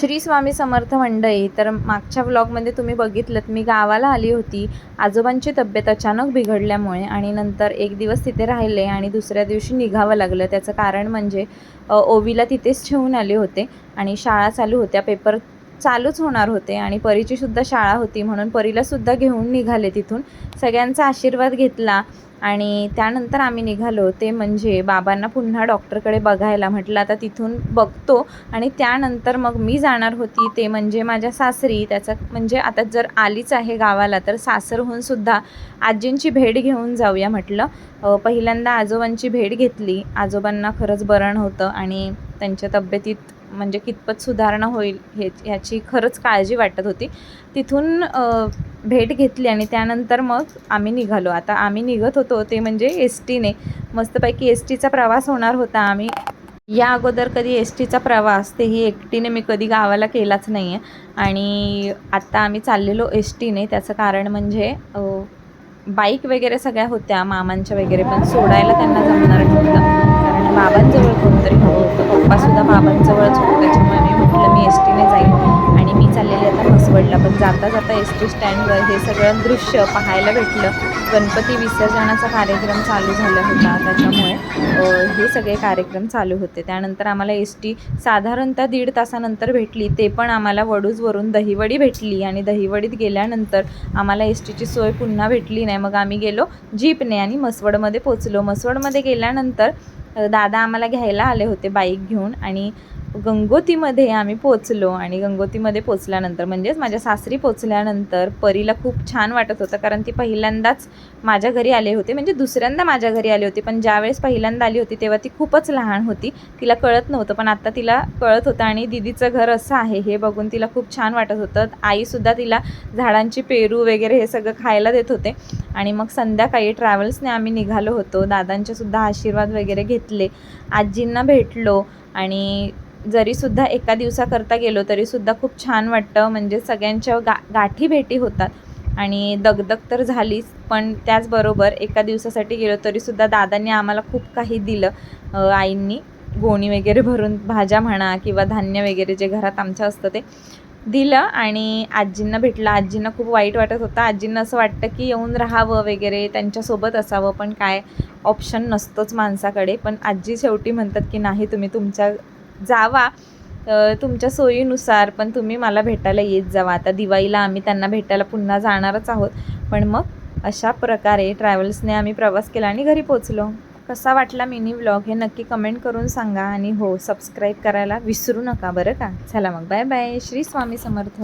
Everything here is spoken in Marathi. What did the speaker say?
श्री स्वामी समर्थ मंडळी तर मागच्या व्लॉगमध्ये तुम्ही बघितलं मी गावाला आली होती. आजोबांची तब्येत अचानक बिघडल्यामुळे आणि नंतर एक दिवस तिथे राहिले आणि दुसऱ्या दिवशी निघावं लागलं. त्याचं कारण म्हणजे ओवीला तिथेच ठेवून आले होते आणि शाळा चालू होत्या. पेपर चालूच होणार होते आणि परीचीसुद्धा शाळा होती म्हणून परीलासुद्धा घेऊन निघाले तिथून. सगळ्यांचा आशीर्वाद घेतला आणि त्यानंतर आम्ही निघालो. ते म्हणजे बाबांना पुन्हा डॉक्टरकडे बघायला म्हटलं आता तिथून बघतो आणि त्यानंतर मग मी जाणार होती. ते म्हणजे माझ्या सासरी त्याचं म्हणजे आता जर आलीच आहे गावाला तर सासरहून सुद्धा आजींची भेट घेऊन जाऊया म्हटलं. पहिल्यांदा आजोबांची भेट घेतली. आजोबांना खरंच बरं होतं आणि त्यांच्या तब्येतीत म्हणजे कितपत सुधारणा होईल हे ह्याची खरंच काळजी वाटत होती. तिथून भेट घेतली आणि त्यानंतर मग आम्ही निघालो. आता आम्ही निघत होतो ते म्हणजे एस टीने मस्तपैकी एस टीचा प्रवास होणार होता. आम्ही या अगोदर कधी एस टीचा प्रवास तेही एकटीने मी कधी गावाला केलाच नाही आहे आणि आत्ता आम्ही चाललेलो एस टीने त्याचं कारण म्हणजे बाईक वगैरे सगळ्या होत्या. मामांच्या वगैरे पण सोडायला त्यांना जमणार नव्हतं. बाबांजवळ कोणतरी हवं होतं. पप्पासुद्धा बाबांजवळच होतं. त्याच्यामुळे मी म्हटलं मी एस टीने जाईल आणि मी चाललेली आता म्हसवडला पण जाता जाता एस टी स्टँडवर हे सगळं दृश्य पाहायला भेटलं. गणपती विसर्जनाचा कार्यक्रम चालू झाला होता. त्याच्यामुळे हे सगळे कार्यक्रम चालू होते. त्यानंतर आम्हाला एस टी साधारणतः दीड तासानंतर भेटली. ते पण आम्हाला वडूजवरून दहीवडी भेटली. आणि दहीवडीत गेल्यानंतर आम्हाला एस टीची सोय पुन्हा भेटली नाही. मग आम्ही गेलो जीपने आणि मसवडमध्ये पोचलो मसवडमध्ये गेल्यानंतर दादा आम्हाला घ्यायला आले होते बाईक घेऊन आणि गंगोतीमध्ये आम्ही पोचलो आणि गंगोतीमध्ये पोचल्यानंतर म्हणजेच माझ्या सासरी पोचल्यानंतर परीला खूप छान वाटत होतं कारण ती पहिल्यांदाच माझ्या घरी आले होते. म्हणजे दुसऱ्यांदा माझ्या घरी आले होते पण ज्यावेळेस पहिल्यांदा आली होती तेव्हा ती खूपच लहान होती. तिला कळत नव्हतं पण आत्ता तिला कळत होतं आणि दिदीचं घर असं आहे हे बघून तिला खूप छान वाटत होतं. आईसुद्धा तिला झाडांची पेरू वगैरे हे सगळं खायला देत होते. आणि मग संध्याकाळी ट्रॅव्हल्सने आम्ही निघालो होतो. दादांचे सुद्धा आशीर्वाद वगैरे घेतले. आजींना भेटलो आणि जरीसुद्धा एका दिवसाकरता गेलो तरीसुद्धा खूप छान वाटतं. म्हणजे सगळ्यांच्या गा गाठी भेटी होतात. आणि दगदग तर झालीच पण त्याचबरोबर एका दिवसासाठी गेलो तरीसुद्धा दादांनी आम्हाला खूप काही दिलं. आईंनी गोणी वगैरे भरून भाज्या म्हणा किंवा धान्य वगैरे जे घरात आमच्या असतं ते दिलं आणि आजींना भेटलं. आजींना खूप वाईट वाटत होतं. आजींना असं वाटतं की येऊन राहावं वगैरे त्यांच्यासोबत असावं पण काय ऑप्शन नसतोच माणसाकडे. पण आजी शेवटी म्हणतात की नाही तुम्ही तुमच्या जावा. तुमच्या सोयीनुसार पण तुम्ही मला भेटायला येत जावा. आता दिवाळीला आम्ही त्यांना भेटायला पुन्हा जाणारच आहोत. पण मग अशा प्रकारे ट्रॅव्हल्सने आम्ही प्रवास केला आणि घरी पोचलो कसा वाटला मिनी व्लॉग हे नक्की कमेंट करून सांगा आणि हो सबस्क्राईब करायला विसरू नका बरं का? चला मग बाय बाय. श्री स्वामी समर्थ.